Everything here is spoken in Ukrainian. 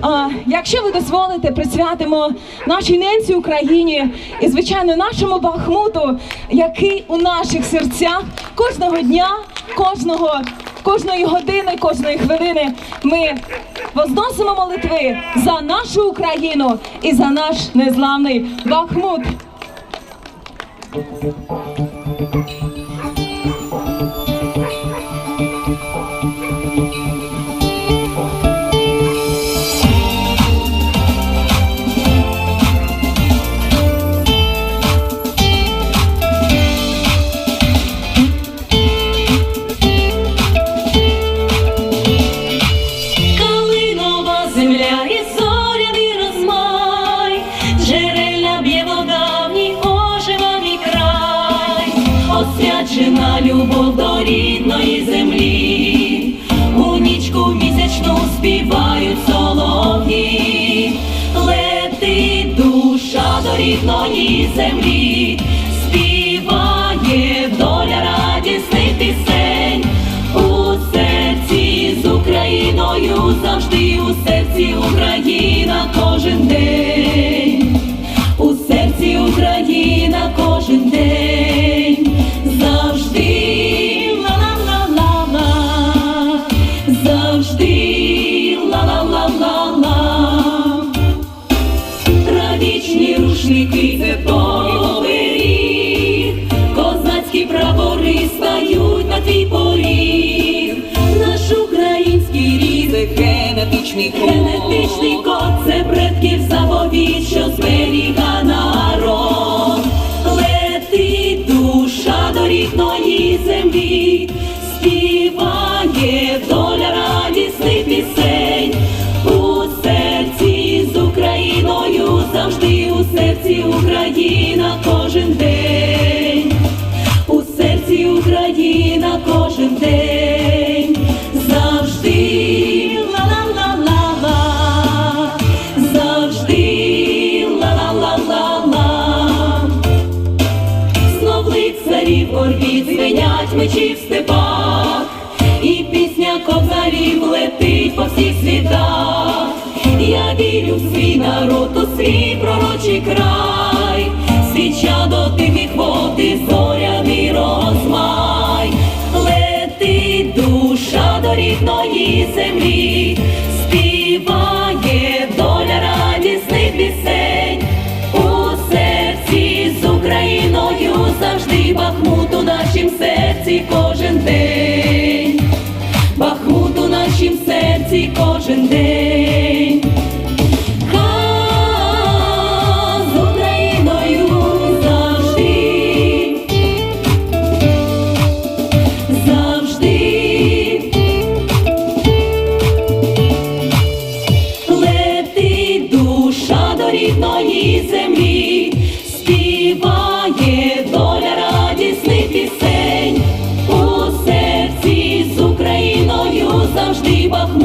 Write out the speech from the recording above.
а, якщо ви дозволите, присвятимо нашій ненці Україні і, звичайно, нашому Бахмуту, який у наших серцях кожного дня, кожного, кожної години, кожної хвилини ми возносимо молитви за нашу Україну і за наш незламний Бахмут. Освячена любов до рідної землі, у нічку місячну співають солов'ї, летить душа до рідної землі, співає доля радісних пісень. У серці з Україною завжди у серці Україна кожен день, у серці Україна кожен день, Рушники це повиріг, козацькі прапори стають на твій поріг, наш український код, генетичний серці Україна кожен день, завжди ла-ла-ла-ла-ла, завжди ла-ла-ла-ла-ла. Знов лицарів орбіт звенять мечі в степах, і пісня кобзарів летить по всіх світах. Я вірю в свій народ, у свій пророчий край, свіча до тихих вод і зоряний землі, співає доля радісних пісень. У серці з Україною завжди Бахмут у нашім серці кожен день, Бахмут у нашім серці кожен день. people